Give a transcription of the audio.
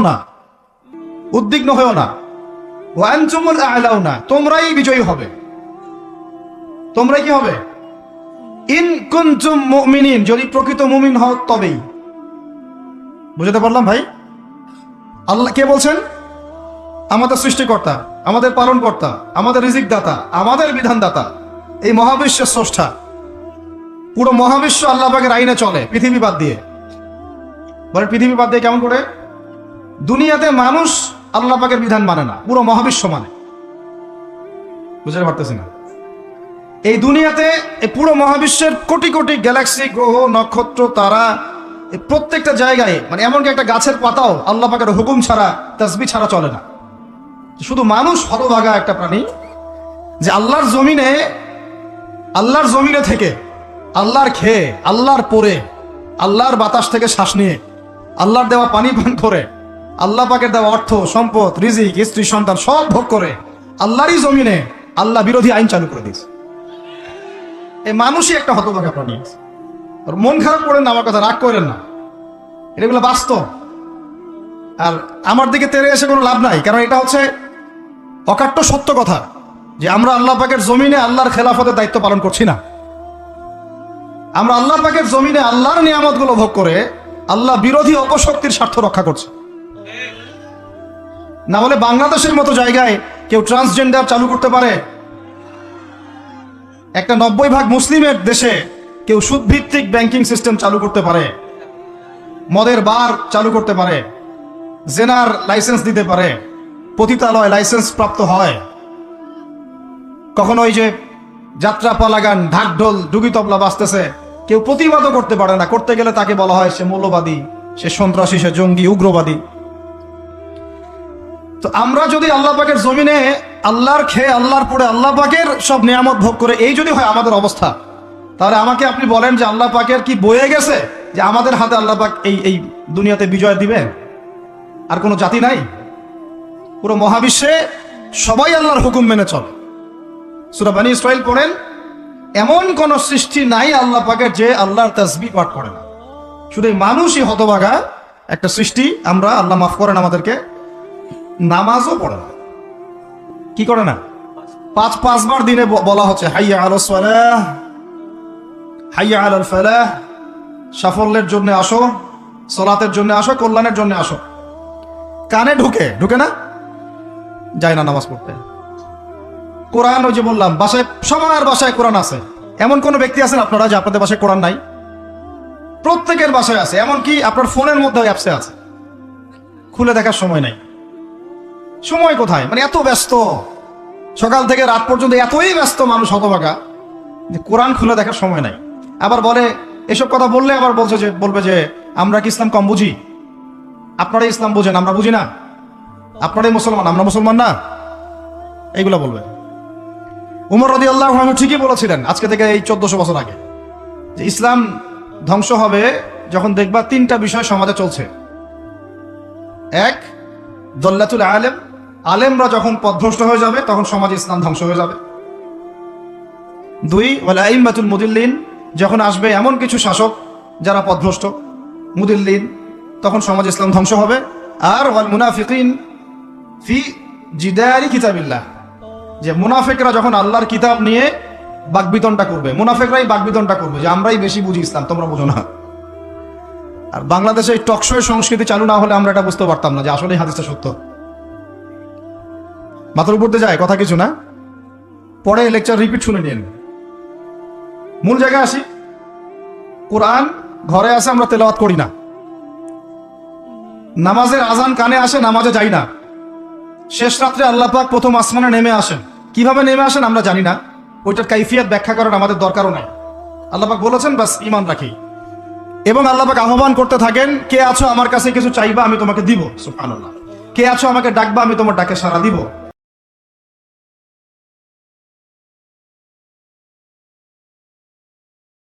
না। উদ্বিগ্ন হয়েও না। ওয়ানচুমুল আলাও না তোমরাই বিজয়ী হবে। তোমরাই কি হবে? ইন কুনতুম মুমিনিন, যদি প্রকৃত মুমিন হও তবেই। বুঝতে পারলাম ভাই? আল্লাহ কে বলছেন? আমাদের সৃষ্টিকর্তা, আমাদের পালনকর্তা, আমাদের রিজিক দাতা আমাদের বিধানদাতা। এই মহাবিশ্বের স্রষ্টা। পুরো মহাবিশ্ব আল্লাহ পাকের আইনে চলে, পৃথিবী বাদ দিয়ে। বলে পৃথিবী বাদ দিয়ে কেমন করে? দুনিয়াতে মানুষ আল্লাহ পাকের বিধান মানে না, পুরো মহাবিশ্ব মানে। বুঝতে পারতেছি না। এই দুনিয়াতে, এই পুরো মহাবিশ্বের কোটি কোটি গ্যালাক্সি, গ্রহ, নক্ষত্র, তারা প্রত্যেকটা জায়গায় মানে এমনকি একটা গাছের পাতাও আল্লাহ পাকের হুকুম ছাড়া তসবি ছাড়া চলে না। শুধু মানুষ হতভাগা একটা প্রাণী যে আল্লাহর জমিনে আল্লাহর জমিনে থেকে, আল্লাহর খেয়ে, আল্লাহর পরে আল্লাহর বাতাস থেকে শ্বাস নিয়ে, আল্লাহর দেওয়া পানি পান করে আল্লাহ পাকের দেওয়া অর্থ, সম্পদ, রিজিক, স্ত্রী, সন্তান সব ভোগ করে। আল্লাহরই জমিনে আল্লাহ বিরোধী আইন চালু করে দিয়েছে। এই মানুষই একটা হতভাগা প্রাণী আর মন খারাপ করেন না, আমার কথা রাগ করেন না। এগুলো বাস্তব। আর আমার দিকে তেরে এসে কোনো লাভ নাই, কারণ এটা হচ্ছে অকাট্য সত্য কথা যে আমরা আল্লাহ পাকের জমিনে আল্লাহর খেলাফতের দায়িত্ব পালন করছি না। আমরা আল্লাহ পাকের জমিনে আল্লাহর নিয়ামতগুলো ভোগ করে আল্লাহ বিরোধী অপশক্তির স্বার্থ রক্ষা করছে। না হলে বাংলাদেশের মতো জায়গায় কেউ ট্রান্সজেন্ডার চালু করতে পারে। একটা নব্বই ভাগ মুসলিমের দেশে কেউ সুদভিত্তিক ব্যাংকিং সিস্টেম চালু করতে পারে। মদের বার চালু করতে পারে। জেনার লাইসেন্স দিতে পারে। পতিতালয় লাইসেন্স প্রাপ্ত হয়। কখনো ওই যে যাত্রা পালাগান ঢাকঢোল ডুগি তবলা বাজতেছে, কেউ প্রতিবাদও করতে পারে না। করতে গেলে তাকে বলা হয় সে মৌলবাদী, সে সন্ত্রাসী, সে জঙ্গি, উগ্রবাদী। তো আমরা যদি আল্লাহ পাকের জমিনে আল্লাহর খেয়ে আল্লাহর পরে আল্লাহ পাকের সব নিয়ামত ভোগ করে, এই যদি হয় আমাদের অবস্থা, তাহলে আমাকে আপনি বলেন যে আল্লাহ পাকের কি বয়ে গেছে যে আমাদের হাতে আল্লাহ পাক এই এই দুনিয়াতে বিজয় দিবে? আর কোনো জাতি নাই? পুরো মহাবিশ্বে সবাই আল্লাহর হুকুম মেনে চলে। সুরা বানি ইসরাইল পড়েন, এমন কোন সৃষ্টি নাই আল্লাহ পাকের যে আল্লাহর তাসবি পাঠ করে না। শুধু মানুষই হতভাগা একটা সৃষ্টি, আমরা আল্লাহ মাফ করেন আমাদেরকে। নামাজও পড়ে না। কি করে না? পাঁচ, পাঁচবার দিনে বলা হচ্ছে, হাইয়া আলো সালাহ, হাইয়া আল ফালাহ, সাফল্যের জন্য আসো, সলাতের জন্য আসো, কল্যাণের জন্য আসো। কানে ঢুকে ঢুকে না? যায় না নামাজ পড়তে। কোরআন ওই যে বললাম, বাসায়, সবার বাসায় কোরআন আছে। এমন কোন ব্যক্তি আছেন আপনারা যে আপনাদের বাসায় কোরআন নাই? প্রত্যেকের বাসায় আছে, এমনকি আপনার ফোনের মধ্যে অ্যাপসে আছে। খুলে দেখার সময় নাই। সময় কোথায়? মানে এত ব্যস্ত। সকাল থেকে রাত পর্যন্ত এতই ব্যস্ত মানুষ হতভাগা যে কোরআন খুলে দেখার সময় নাই। আবার বলে, এসব কথা বললে আবার বলছে যে, বলবে যে, আমরা কি ইসলাম কম বুঝি? আপনারাই ইসলাম বুঝেন, আমরা বুঝি না। আপনারাই মুসলমান, আমরা মুসলমান না। এইগুলো বলবে। উমর রদি আল্লাহ ঠিকই বলেছিলেন আজকে থেকে এই চোদ্দশো বছর আগে, যে ইসলাম ধ্বংস হবে যখন দেখবা তিনটা বিষয় সমাজে চলছে। এক, দল্লাতুল আলেম আলেমরা যখন পথভ্রষ্ট হয়ে যাবে, তখন সমাজে ইসলাম ধ্বংস হয়ে যাবে। দুই ওয়ালাইমাতুল মুদিল্লিন, যখন আসবে এমন কিছু শাসক যারা পথভ্রষ্ট, মুদিল্লিন, তখন সমাজ ইসলাম ধ্বংস হবে। আর, ওয়াল মুনাফিকিন, ফি জিদারি কিতাবিল্লাহ, যে মুনাফেকরা যখন আল্লাহর কিতাব নিয়ে বাগবিতনটা করবে, মুনাফেকরাই বাগবিতনটা করবে, যে আমরাই বেশি বুঝি ইসলাম, তোমরা বুঝো না। আর বাংলাদেশে এই টকশোয়ের সংস্কৃতি চালু না হলে আমরা এটা বুঝতে পারতাম না যে আসলে হাদিসটা সত্য। মাথার উপর যায়, কথা কিছু না। পরে লেকচার রিপিট শুনে নিন। মূল জায়গায় আসি। কোরআন ঘরে আসে, আমরা তেলাওয়াত করি না। নামাজের আজান কানে আসে, নামাজে যাই না। শেষ রাত্রে আল্লাহ পাক প্রথম আসমানে নেমে আসেন। কীভাবে নেমে আসেন আমরা জানি না। ওইটার কাইফিয়াত ব্যাখ্যা করার আমাদের দরকারও নাই। আল্লাহ পাক বলেছেন, বাস ইমান রাখি। এবং আল্লাহ পাক আহ্বান করতে থাকেন, কে আছো আমার কাছে কিছু চাইবা, আমি তোমাকে দিব। সুবহানাল্লাহ। কে আছো আমাকে ডাকবা, আমি তোমার ডাকে সাড়া দিব।